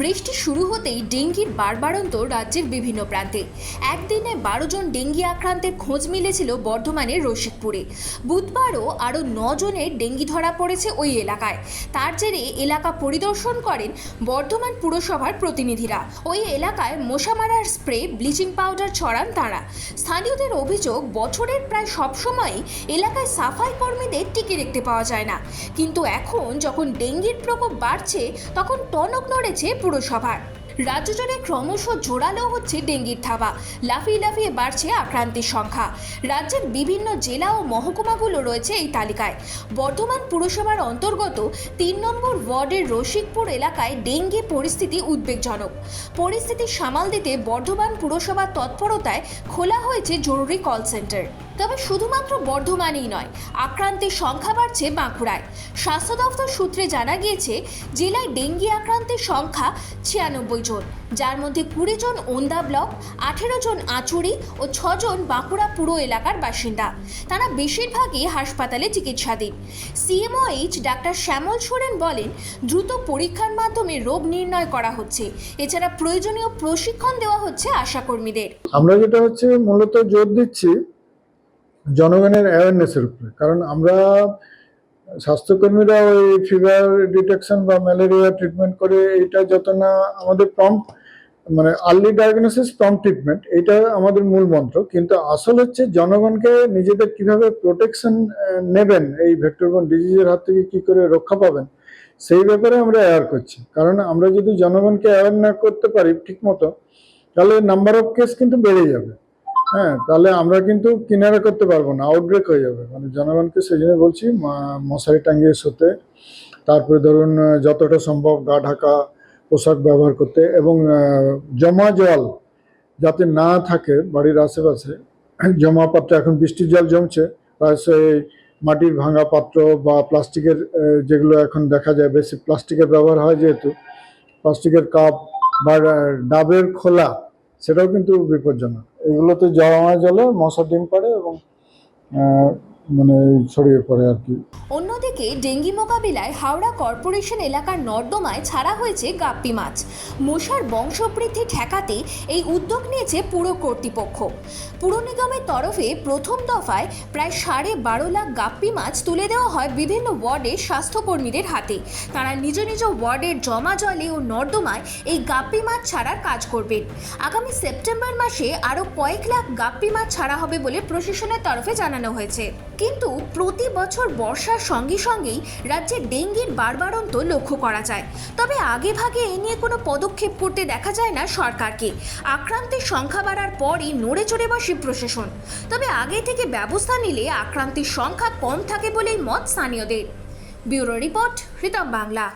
বৃষ্টি শুরু হতেই ডেঙ্গির বারবারন্ত রাজ্যের বিভিন্ন প্রান্তে। একদিনে বারো জন ডেঙ্গি আক্রান্তের খোঁজ মিলেছিল বর্ধমানের রসিকপুরে। বুধবারও আরও জনের ডেঙ্গি ধরা পড়েছে ওই এলাকায়। তার জেরে এলাকা পরিদর্শন করেন বর্ধমান পুরসভার প্রতিনিধিরা। ওই এলাকায় মশা মারার স্প্রে, ব্লিচিং পাউডার ছড়ান তারা। স্থানীয়দের অভিযোগ, বছরের প্রায় সবসময়ই এলাকায় সাফাই কর্মীদের টিকে দেখতে পাওয়া যায় না। কিন্তু এখন যখন ডেঙ্গির প্রকোপ বাড়ছে, তখন টনক নড়েছে পুরসভার রাজ্য জুড়ে ক্রমশ জোরালো হচ্ছে ডেঙ্গির থাবা। লাফিয়ে লাফিয়ে বাড়ছে আক্রান্তের সংখ্যা। রাজ্যের বিভিন্ন জেলা ও মহকুমাগুলো রয়েছে এই তালিকায়। বর্ধমান পুরসভার অন্তর্গত তিন নম্বর ওয়ার্ডের রসিকপুর এলাকায় ডেঙ্গি পরিস্থিতি উদ্বেগজনক। পরিস্থিতি সামাল দিতে বর্ধমান পুরসভার তৎপরতায় খোলা হয়েছে জরুরি কল সেন্টার। তবে শুধুমাত্র বর্ধমানেই নয়, আক্রান্তের সংখ্যা বাড়ছে বাঁকুড়ায়। স্বাস্থ্য দফতর সূত্রে জানা গিয়েছে, জেলায় ডেঙ্গি আক্রান্তের সংখ্যা ছিয়ানব্বই জন, যার মধ্যে কুড়ি জন ওন্দা ব্লক, আঠেরো জন আচুরি ও ছজন বাঁকুড়া পুরো এলাকার বাসিন্দা। তারা বেশিরভাগই হাসপাতালে চিকিৎসাধীন। সিএমওএইচ ডাক্তার শ্যামল সোরেন বলেন, দ্রুত পরীক্ষার মাধ্যমে রোগ নির্ণয় করা হচ্ছে। এছাড়া প্রয়োজনীয় প্রশিক্ষণ দেওয়া হচ্ছে আশাকর্মীদের। আমরা যেটা হচ্ছে মূলত জোর দিচ্ছি জনগণের অ্যাওয়ারনেসের উপরে। কারণ আমরা স্বাস্থ্যকর্মীরা ওই ফিভার ডিটেকশন বা ম্যালেরিয়া ট্রিটমেন্ট করে এটা যত না আমাদের প্রম্পট মানে আর্লি ডায়াগনোসিস প্রম্পট ট্রিটমেন্ট এটা আমাদের মূল মন্ত্র। কিন্তু আসল হচ্ছে জনগণকে নিজেদের কীভাবে প্রোটেকশন নেবেন, এই ভেক্টরবন ডিজিজের হাত থেকে কি করে রক্ষা পাবেন, সেই ব্যাপারে আমরা অ্যাওয়ার করছি। কারণ আমরা যদি জনগণকে অ্যাওয়ার না করতে পারি ঠিক মতো, তাহলে নাম্বার অফ কেস কিন্তু বেড়ে যাবে। হ্যাঁ তাহলে আমরা কিন্তু কিনারা করতে পারব না আউটব্রেক হয়ে যাবে। মানে জনগণকে সেই জন্য বলছি মশারি টাঙিয়ে শুতে। তারপরে ধরুন যতটা সম্ভব গা ঢাকা, পোশাক ব্যবহার করতে এবং জমা জল যাতে না থাকে বাড়ির আশেপাশে। জমা পাত্র, এখন বৃষ্টির জল জমছে প্রায়শই মাটির ভাঙা পাত্র বা প্লাস্টিকের যেগুলো এখন দেখা যায়, বেশি প্লাস্টিকের ব্যবহার হয় যেহেতু। প্লাস্টিকের কাপ বা ডাবের খোলা সেটাও কিন্তু বিপজ্জনক। এগুলোতে জমা জলে মশা ডিম পারে এবং মানে ছড়িয়ে পড়ে আর কি। অন্যদিকে ডেঙ্গি মোকাবিলায় হাওড়া কর্পোরেশন এলাকার নর্দমায় ছাড়া হয়েছে গাপ্পি মাছ। মশার বংশবৃদ্ধি ঠেকাতে এই উদ্যোগ নিয়েছে পুর কর্তৃপক্ষ। পুর নিগমের তরফে প্রথম দফায় প্রায় সাড়ে বারো লাখ গাপ্পি মাছ তুলে দেওয়া হয় বিভিন্ন ওয়ার্ডের স্বাস্থ্যকর্মীদের হাতে। তারা নিজ নিজ ওয়ার্ডের জমা জলে ও নর্দমায় এই গাপ্পি মাছ ছাড়ার কাজ করবেন। আগামী সেপ্টেম্বর মাসে আরও কয়েক লাখ গাপ্পি মাছ ছাড়া হবে বলে প্রশাসনের তরফে জানানো হয়েছে। কিন্তু প্রতি বছর বর্ষার সঙ্গে সঙ্গেই রাজ্যে ডেঙ্গির বারবারন্ত লক্ষ্য করা যায়। তবে আগে ভাগে এ নিয়ে কোনো পদক্ষেপ করতে দেখা যায় না সরকারকে। আক্রান্তের সংখ্যা বাড়ার পরই নড়ে চড়ে বসে প্রশাসন। তবে আগে থেকে ব্যবস্থা নিলে আক্রান্তের সংখ্যা কম থাকে বলেই মত স্থানীয়দের। Bureau report Ritam Bangla.